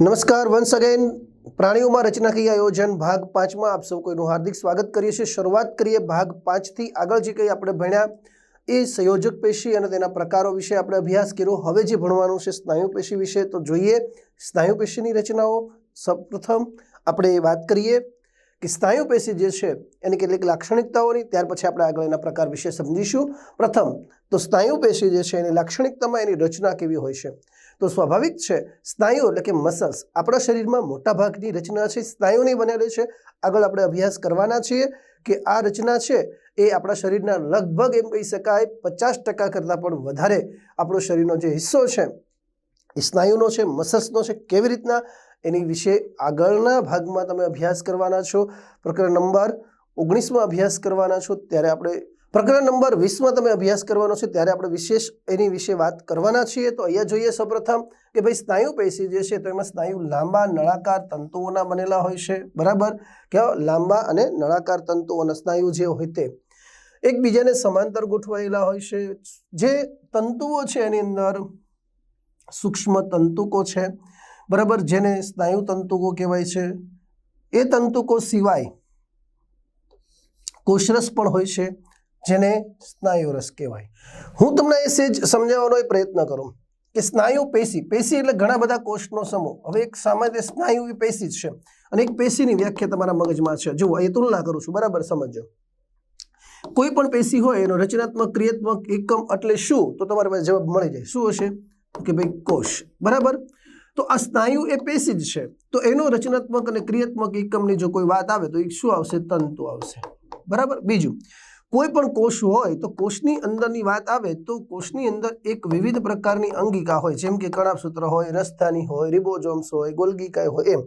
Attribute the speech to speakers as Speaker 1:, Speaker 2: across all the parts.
Speaker 1: નમસ્કાર once again પ્રાણીઓમાં રચનાકીય આયોજન? ભાગ પાંચમાં આપ સૌ કોઈનું હાર્દિક સ્વાગત કરીએ છીએ. શરૂઆત કરીએ ભાગ પાંચથી. આગળ જે કંઈ આપણે ભણ્યા એ સંયોજક પેશી અને તેના પ્રકારો વિશે આપણે અભ્યાસ કર્યો. હવે જે ભણવાનું છે સ્નાયુ પેશી વિશે તો જોઈએ. સ્નાયુ પેશીની રચનાઓ સૌપ્રથમ આપણે વાત કરીએ. કે સ્નાયુ પેશી જે છે, એની કેટલીક લાક્ષણિકતાઓની, ત્યાર પછી આપણે આગળ એના પ્રકાર વિશે સમજીશું. પ્રથમ, તો સ્નાયુ પેશી જે છે, એની લાક્ષણિકતામાં એની રચના કેવી હોય છે? તો સ્વાભાવિક છે, સ્નાયુ એટલે કે મસલ્સ આપણા શરીરમાં મોટા ભાગની રચના છે, સ્નાયુની બનેલી છે. આગળ આપણે અભ્યાસ કરવાના છીએ કે આ રચના છે, એ આપણા શરીરના લગભગ એમ કહી શકાય, પચાસ ટકા કરતાં પણ વધારે આપણો શરીરનો જે હિસ્સો છે, એ સ્નાયુનો છે મસલ્સનો છે, કેવી રીતના એની વિશે આગળના ભાગમાં તમે અભ્યાસ કરવાના છો. પ્રકરણ નંબર ઓગણીસમાં અભ્યાસ કરવાના છો, ત્યારે આપણે પ્રકરણ નંબર વીસમાં તમે અભ્યાસ કરવાનો છે, ત્યારે આપણે વિશેષ એની વિશે વાત કરવાના છીએ. તો અહીંયા જોઈએ સૌપ્રથમ કે ભાઈ સ્નાયુ પેશી જે છે, તો એમાં સ્નાયુ લાંબા નળાકાર તંતુઓના બનેલા હોય છે. બરાબર? કે લાંબા અને નળાકાર તંતુઓના સ્નાયુ જે હોય તે. એકબીજાને સમાંતર ગોઠવાયેલા હોય છે. જે તંતુઓ છે એની અંદર સૂક્ષ્મ તંતુકો છે. બરાબર, જેને સ્નાયુ તંતુકો કહેવાય છે. એ તંતુકો સિવાય કોષરસ પણ હોય છે, જેને સ્નાયુરસ કહેવાય. હું તમને એ સેજ સમજાવવાનો એ પ્રયત્ન કરું કે સ્નાયુ પેશી પેશી એટલે ઘણા બધા કોષનો સમૂહ. હવે એક સામાન્ય સ્નાયુ એ પેશી જ છે અને એક પેશીની વ્યાખ્યા તમારા મગજમાં છે. જુઓ, એ તુલના કરું છું. બરાબર, સમજો. કોઈ પણ પેશી હોય, એનો રચનાત્મક, ક્રિયાત્મક એકમ એટલે શું? તો તમારે જવાબ મળી જાય. શું હશે? કે ભાઈ, કોષ. બરાબર? તો આ સ્નાયુ એ પેશી જ છે. તો એનો રચનાત્મક અને ક્રિયાત્મક એકમની જો કોઈ વાત આવે તો એ શું આવશે? તંતુ આવશે. બરાબર? બીજું, કોઈ પણ કોષ હોય તો કોષની અંદરની વાત આવે તો કોષની અંદર એક વિવિધ પ્રકારની અંગિકા હોય, જેમ કે કણાપસૂત્ર હોય રસ્તાની હોય રિબોજોમ્સ હોય ગોલગીકાય હોય, એમ.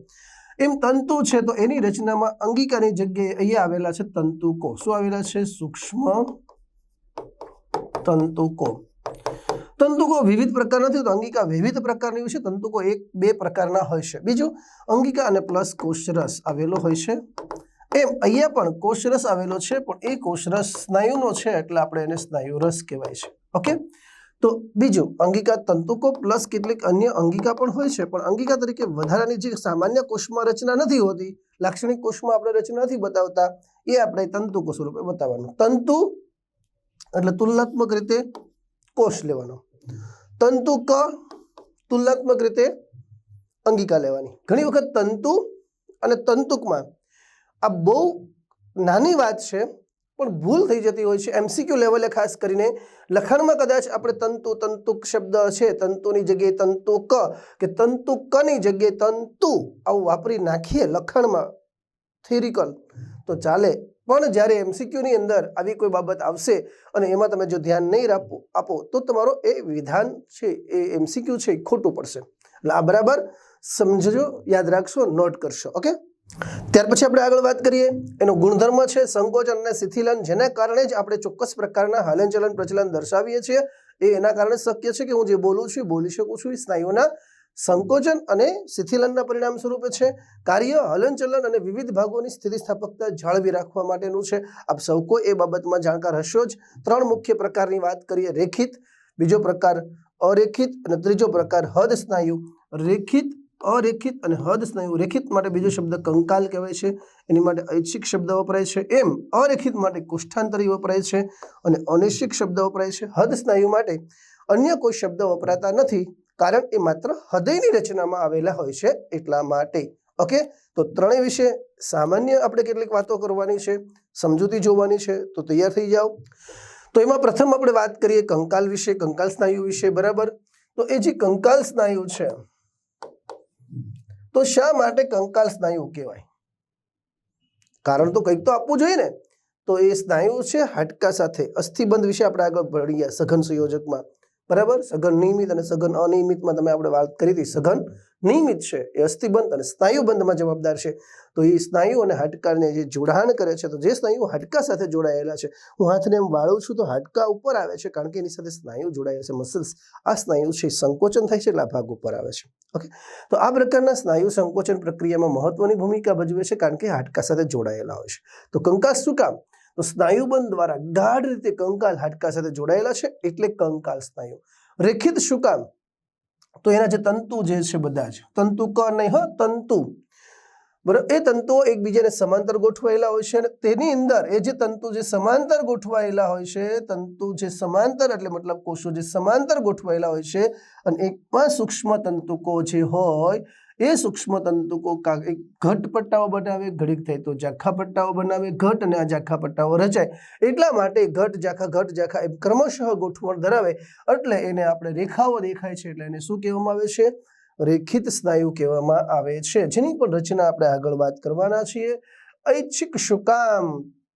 Speaker 1: એમ તંતુ છે તો એની રચનામાં અંગિકાની જગ્યાએ અહીંયા આવેલા છે તંતુકો. શું આવેલા છે? સૂક્ષ્મ તંતુકો. તંતુકો વિવિધ પ્રકાર નથી તો અંગિકા વિવિધ પ્રકારની હોય છે, તંતુકો એક, બે પ્રકારના હોય છે. બીજું, અંગિકા અને પ્લસ કોષરસ આવેલો હોય છે. એમ, અહીંયા પણ કોષરસ આવેલો છે, પણ એ કોષરસ સ્નાયુનો છે, એટલે આપણે એને સ્નાયુરસ કહેવાય છે. ઓકે? તો બીજું, અંગિકા તંતુકો પ્લસ કેટલીક અન્ય અંગિકા પણ હોય છે, પણ અંગિકા તરીકે વધારાની જે સામાન્ય કોષમાં રચના નથી હોતી, લાક્ષણિક કોષમાં આપણે રચના નથી બતાવતા, એ આપણે તંતુકો સ્વરૂપે બતાવવાનું. તંતુ એટલે તુલનાત્મક રીતે કોષ લેવાનો. તંતુ ક તુલનાત્મક રીતે અંગિકા લેવાની. ઘણી વખત તંતુ અને તંતુકમાં આ બહુ નાની વાત છે, પણ ભૂલ થઈ જતી હોય છે. એમસીક્યુ લેવલે ખાસ કરીને લખાણમાં કદાચ આપણે તંતુ, તંતુક શબ્દ છે, તંતુની જગ્યાએ તંતુ ક કે તંતુ કની જગ્યાએ તંતુ આવું વાપરી નાખીએ લખાણમાં થિયરિકલ તો ચાલે પણ જ્યારે એમસીક્યુની અંદર આવી કોઈ બાબત આવશે અને એમાં તમે જો ધ્યાન નહીં આપો આપો, તો તમારો એ વિધાન છે, એ એમસીક્યુ છે, એ ખોટું પડશે. એટલે આ બરાબર સમજજો, યાદ રાખશો, નોટ કરશો, ઓકે? ત્યાર પછી આપણે આગળ વાત કરીએ. એનો ગુણધર્મ છે સંકોચન અને શિથિલન, જેના કારણે જ આપણે ચોક્કસ પ્રકારના હલનચલન, પ્રચલન દર્શાવીએ છીએ. એ એના કારણે શક્ય છે કે હું જે બોલું છું બોલી શકું છું, એ સ્નાયુના સંકોચન અને શિથિલનના પરિણામ સ્વરૂપે છે. કાર્ય હલનચલન અને વિવિધ ભાગોની સ્થિતિસ્થાપકતા જાળવી રાખવા માટેનું છે. આપ સૌ કોઈ એ બાબતમાં જાણકાર હશો જ. ત્રણ મુખ્ય પ્રકારની વાત કરીએ રેખિત, બીજો પ્રકાર અરેખિત અને ત્રીજો પ્રકાર હદ સ્નાયુ રેખિત, અરેખિત અને હદ સ્નાયુ રેખિત માટે બીજો શબ્દ કંકાલ કહેવાય છે. એની માટે ઐચ્છિક શબ્દ વપરાય છે. એમ, અરેખિત માટે કુષ્ઠાંતરી વપરાય છે. અને અનૈચ્છિક શબ્દ વપરાય છે. હદ સ્નાયુ માટે અન્ય કોઈ શબ્દ વપરાતા નથી. કારણ એ માત્ર હૃદયની રચનામાં આવેલા હોય છે એટલા માટે. ઓકે તો ત્રણેય વિશે સામાન્ય આપણે કેટલીક વાતો કરવાની છે, સમજૂતી જોવાની છે, તો તૈયાર થઈ જાઓ. તો એમાં પ્રથમ આપણે વાત કરીએ કંકાલ વિશે, કંકાલ સ્નાયુ વિશે, બરાબર? તો એ જે કંકાલ સ્નાયુ છે, તો શા માટે કંકાલ સ્નાયુ કહેવાય? કારણ તો કંઈક તો આપવું જોઈએ ને. તો એ સ્નાયુ છે હાડકા સાથે, અસ્થિબંધ વિશે આપણે આગળ ભણીએ, સઘન સંયોજકમાં. બરાબર? સઘન નિયમિત અને સઘન અનિયમિતમાં તમે આપણે વાત કરી હતી, સઘન નિયમિત છે, એ અસ્થિબંધ અને સ્નાયુબંધમાં જવાબદાર છે. તો એ સ્નાયુ અને હાડકાને જે જોડાણ કરે છે, તો જે સ્નાયુ હાડકા સાથે જોડાયેલા છે, હું હાથને એમ વાળું છું તો હાડકા ઉપર આવે છે, કારણ કે એની સાથે સ્નાયુ જોડાયેલા છે, મસલ્સ, આ સ્નાયુ છે સંકોચન થાય છે, એટલે આ ભાગ ઉપર આવે છે. ઓકે? તો આ પ્રકારના સ્નાયુ સંકોચન પ્રક્રિયામાં મહત્વની ભૂમિકા ભજવે છે, કારણ કે હાડકા સાથે જોડાયેલા હોય છે. તો કંકાસ શું કામ? તો સ્નાયુબંધ દ્વારા ગાઢ રીતે કંકાલ હાડકા સાથે જોડાયેલા છે, એટલે કંકાલ સ્નાયુ. રેખિત શું કામ? તો એના જે તંતુ જે છે બધા જ. તંતુ ક નહીં, હો, તંતુ. બરાબર એ તંતુઓ એકબીજાને સમાંતર ગોઠવાયેલા હોય છે અને તેની અંદર એ જે તંતુ જે સમાંતર ગોઠવાયેલા હોય છે, તંતુ જે સમાંતર એટલે મતલબ કોષો જે સમાંતર ગોઠવાયેલા હોય છે અને એકમાં સૂક્ષ્મ તંતુકો જે હોય એ સૂક્ષ્મ તંતુકો ઘટ પટ્ટાઓ બનાવે, ઘડીક થાય તો ઝાખા પટ્ટાઓ બનાવે, ઘટ અને આ ઝાખા પટ્ટાઓ રચાય. એટલા માટે ઘટ, ઝાખા ઘટ, ઝાખા એમ ક્રમશઃ ગોઠવણ ધરાવે. એટલે એને આપણે રેખાઓ દેખાય છે, એટલે એને શું કહેવામાં આવે છે? રેખિત સ્નાયુ કહેવામાં આવે છે. જેની પણ રચના આપણે આગળ વાત કરવાના છીએ. ઐચ્છિક શુકામ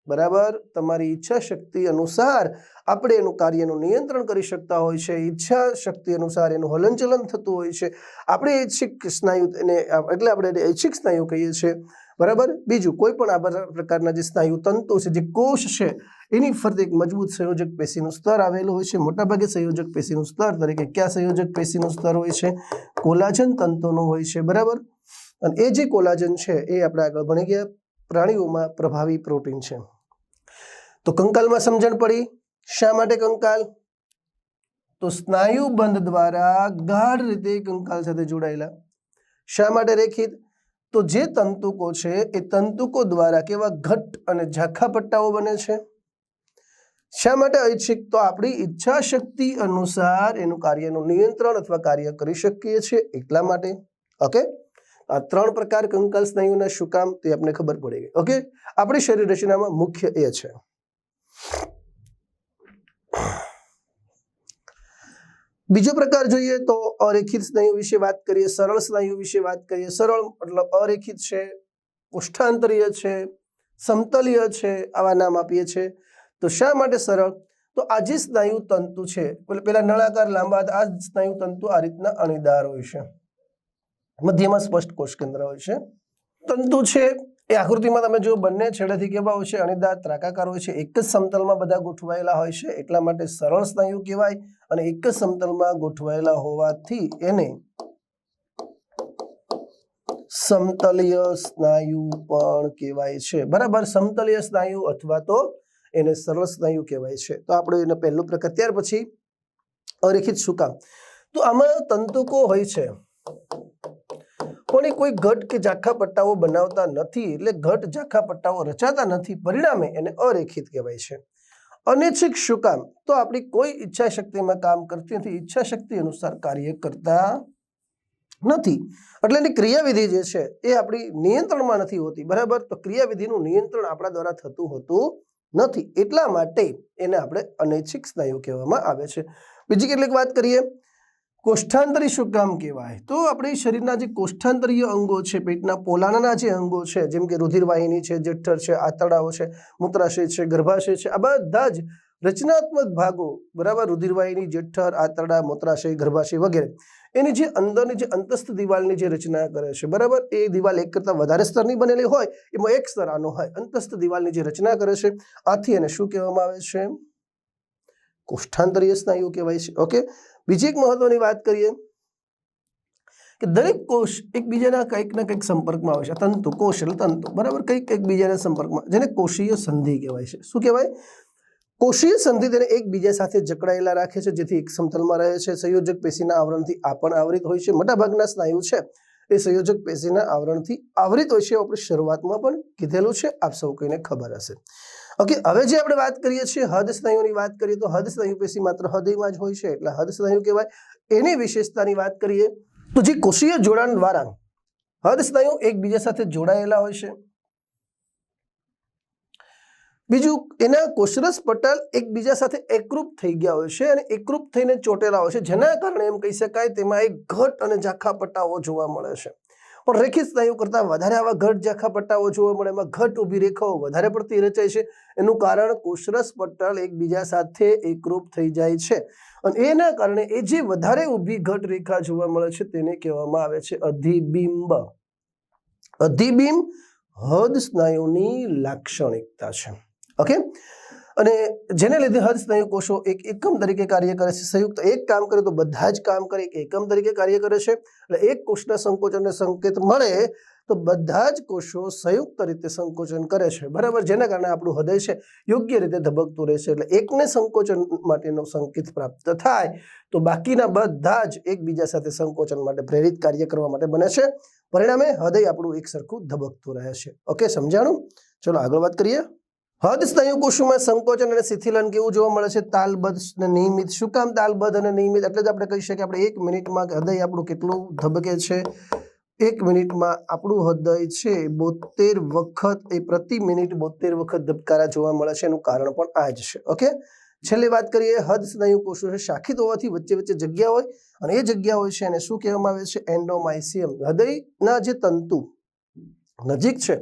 Speaker 1: બરાબર? તમારી ઈચ્છા શક્તિ અનુસાર આપણે એનું કાર્યનું નિયંત્રણ કરી શકતા હોય છે. ઈચ્છા શક્તિ અનુસાર એનું હલનચલન થતું હોય છે. આપણે ઐચ્છિક સ્નાયુ એને એટલે આપણે ઐચ્છિક સ્નાયુ કહીએ છીએ. બરાબર? બીજું, કોઈ પણ આ પ્રકારના જે સ્નાયુ તંતુ છે, જે કોષ છે, એની ફરતે એક મજબૂત સંયોજક પેશીનું સ્તર આવેલું હોય છે. મોટાભાગે સંયોજક પેશીનું સ્તર તરીકે ક્યાં સંયોજક પેશીનું સ્તર હોય છે? કોલાજન તંતુનું હોય છે. બરાબર? અને એ જે કોલાજન છે, એ આપણે આગળ ભણી ગયા. પ્રાણીઓમાં પ્રભાવી પ્રોટીન છે. તો કંકાલમાં સમજણ પડી. શા માટે કંકાલ? તો સ્નાયુ બંધ દ્વારા ગાઢ રીતે કંકાલ સાથે જોડાયેલા. શા માટે રેખિત? તો જે તંતુકો છે એ તંતુકો દ્વારા કેવા ઘટ અને ઝાંખા પટ્ટાઓ બને છે. શા માટે ઐચ્છિક? તો આપણી ઈચ્છા શક્તિ અનુસાર એનું કાર્યનું નિયંત્રણ અથવા કાર્ય કરી શકીએ છીએ એટલા માટે. ઓકે? આ ત્રણ પ્રકાર કંકાલ સ્નાયુના શું કામ તે આપણે ખબર પડી ગઈ. ઓકે? આપણી શરીર રચનામાં મુખ્ય એ છે. બીજો પ્રકાર જોઈએ તો અરેખિત સ્નાયુ વિશે વાત કરીએ, સરળ સ્નાયુ વિશે વાત કરીએ. સરળ મતલબ અરેખિત છે, ઉષ્ઠાંતરીય છે, સમતલીય છે આવા નામ આપીએ છીએ. તો શા માટે સરળ? તો આ જે સ્નાયુ તંતુ છે પેલા નળાકાર લાંબા આ સ્નાયુ તંતુ આ રીતના અણીદાર હોય છે. મધ્યમાં સ્પષ્ટ કોષ કેન્દ્ર હોય છે. તંતુ છે, એ આકૃતિમાં તમે જો બંને છેડેથી કેવા હોય છે, અણીદાર, ત્રાકાકાર હોય છે. એક જ સમતલમાં બધા ગોઠવાયેલા હોય છે, એટલા માટે સરળ સ્નાયુ કહેવાય. અને એક જ સમતલમાં ગોઠવાયેલા હોવાથી એને સમતલીય સ્નાયુ પણ કહેવાય છે. બરાબર? સમતલીય સ્નાયુ અથવા તો એને સરળ સ્નાયુ કહેવાય છે. તો આપણે એને પહેલો પ્રકાર ત્યાર પછી અરેખિત શું કામ? તો આમાં તંતુકો હોય છે. પણ એ કોઈ ઘટ કે ઝાખા પટ્ટાઓ બનાવતા નથી. એટલે ઘટ, ઝાખા પટ્ટાઓ રચાતા નથી. પરિણામે એને અરેખિત કહેવાય છે. અનૈચ્છિક શું કામ? તો આપણી કોઈ ઈચ્છા શક્તિમાં કામ કરતી નથી. ઈચ્છા શક્તિ અનુસાર કાર્ય કરતા નથી. એટલે એની ક્રિયાવિધિ જે છે, એ આપણી નિયંત્રણમાં નથી હોતી. બરાબર? તો ક્રિયાવિધિનું નિયંત્રણ આપણા દ્વારા થતું હોતું નથી. એટલા માટે એને આપણે અનૈચ્છિક સ્નાયુ કહેવામાં આવે છે. બીજી કેટલીક વાત કરીએ. કોષ્ઠાંતરી શું કામ કહેવાય? તો આપણી શરીરના જે કોષ્ઠાંતરીય અંગો છે, પેટના પોલાણાના જે અંગો છે, જેમ કે રુધિરવાહિની છે જઠ્ઠર છે, આંતરડાઓ છે, મૂત્રાશય છે, ગર્ભાશય છે, આ બધા જ રચનાત્મક ભાગો, બરાબર? રુધિરવાહિની જઠ્ઠર આંતરડા, મૂત્રાશય, ગર્ભાશય વગેરે. એની જે અંદરની જે અંતસ્થ દિવાલની જે રચના કરે છે, બરાબર? એ દિવાલ એક કરતાં વધારે સ્તરની બનેલી હોય, એમાં એક સ્તર આનો હોય. અંતસ્થ દિવાલની જે રચના કરે છે, આથી એને શું કહેવામાં આવે છે? કોષ્ઠાંતરીય સ્નાયુ કહેવાય છે. ઓકે બીજી એક મહત્વની વાત કરીએ કે દરેક કોષ એકબીજાના કંઈક ને કંઈક સંપર્કમાં આવે છે. તંતુ, કોષ એટલે તંતુ. બરાબર? કંઈક એકબીજાના સંપર્કમાં. જેને કોષીય સંધિ કહેવાય છે. શું કહેવાય? કોષીય સંધિ તેને એકબીજા સાથે જકડાયેલા રાખે છે, જેથી એક સમતલમાં રહે છે. સંયોજક પેશીના આવરણથી આ પણ આવરિત હોય છે. મોટાભાગના સ્નાયુ છે. એ સંયોજક પેશીના આવરણથી આવરિત હોય છે. આપણે શરૂઆતમાં પણ કીધેલું છે. આપ સૌ કોઈને ખબર હશે. ઓકે હવે જે આપણે વાત કરીએ છીએ હદ સ્નાયુની વાત કરીએ તો હદ સ્નાયુ પેશી માત્ર હૃદયમાં જ હોય છે, એટલે હદ સ્નાયુ કહેવાય. એની વિશેષતાની વાત કરીએ તો જે કોષીય જોડાણ દ્વારા હદ સ્નાયુ એકબીજા સાથે જોડાયેલા હોય છે. બીજું, એના કોષરસ પટલ એકબીજા સાથે એકરૂપ થઈ ગયા હોય છે અને એકરૂપ થઈને ચોટેલા હોય છે. જેના કારણે એમ કહી શકાય તેમાં એક ઘટ અને ઝાંખા પટ્ટાઓ જોવા મળે છે. પણ રેખિત સ્નાયુ કરતાં વધારે આવા ઘટ જાખા પટ્ટાઓ જોવા મળે, એમાં ઘટ ઊભી રેખાઓ વધારે પડતી રચાય છે. એનું કારણ કોષરસ પટ્ટલ એકબીજા સાથે એકરૂપ થઈ જાય છે. અને એના કારણે એ જે વધારે ઊભી ઘટ રેખા જોવા મળે છે તેને કહેવામાં આવે છે અધિબિંબ. અધિબિંબ હદ સ્નાયુની લાક્ષણિકતા છે. ઓકે અને જેને લીધે હદ સ્નાયુ કોષો એક એકમ તરીકે કાર્ય કરે છે. સંયુક્ત એક કામ કરે તો બધા જ કામ કરે, એક એકમ તરીકે કાર્ય કરે છે. એટલે એક કોષના સંકોચનને સંકેત મળે તો બધા જ કોષો સંયુક્ત રીતે સંકોચન કરે છે. બરાબર? જેના કારણે આપણું હૃદય છે, યોગ્ય રીતે ધબકતું રહેશે. એટલે એકને સંકોચન માટેનો સંકેત પ્રાપ્ત થાય તો બાકીના બધા જ એકબીજા સાથે સંકોચન માટે પ્રેરિત કાર્ય કરવા માટે બને છે. પરિણામે હૃદય આપણું એક સરખું ધબકતું રહે છે. ઓકે? સમજાણું? ચલો આગળ વાત કરીએ. હદ સ્નાયુ કોષોમાં સંકોચન અને શિથિલન કેવું જોવા મળે છે? તાલબદ્ધ નિયમિત. શું કામ તાલબદ્ધ અને નિયમિત? એટલે જ આપણે કહી શકીએ, આપણે એક મિનિટમાં હૃદય આપણું કેટલું ધબકે છે? એક મિનિટમાં આપણું હૃદય છે બોતેર વખત, એ પ્રતિ મિનિટ બોતેર વખત ધબકારા જોવા મળે છે, એનું કારણ પણ આ જ છે. ઓકે? છેલ્લી વાત કરીએ, હદ સ્નાયુ કોષો છે, શાખિત હોવાથી વચ્ચે વચ્ચે જગ્યા હોય, અને એ જગ્યા હોય છે, એને શું કહેવામાં આવે છે? એન્ડોમાઇસિયમ. હૃદયના જે તંતુ નજીક છે,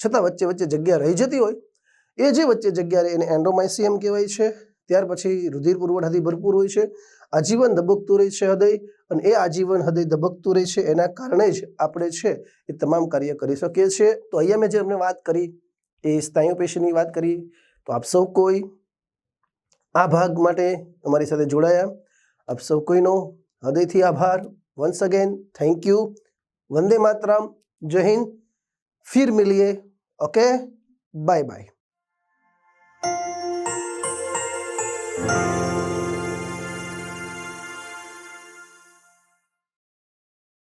Speaker 1: છતાં વચ્ચે વચ્ચે જગ્યા રહી જતી હોય એ જે વચ્ચે જગ્યા રહે એને એન્ડોમાઇસિયમ કહેવાય છે, ત્યાર પછી રુધિર પુરવઠાથી ભરપૂર હોય છે, આજીવન ધબકતું રહે છે હૃદય અને એ આજીવન હૃદય ધબકતું રહે છે, એના કારણે જ આપણે છે એ તમામ કાર્ય કરી શકીએ છીએ. તો અહીંયા મેં જે અમને વાત કરી એ સ્નાયુ પેશીની વાત કરી, તો આપ સૌ કોઈ આ ભાગ માટે અમારી સાથે જોડાયા. આપ સૌ કોઈનો હૃદયથી આભાર. Once again thank you Vande Mataram. જય હિન્દ. ફિર મિલીએ. Okay bye bye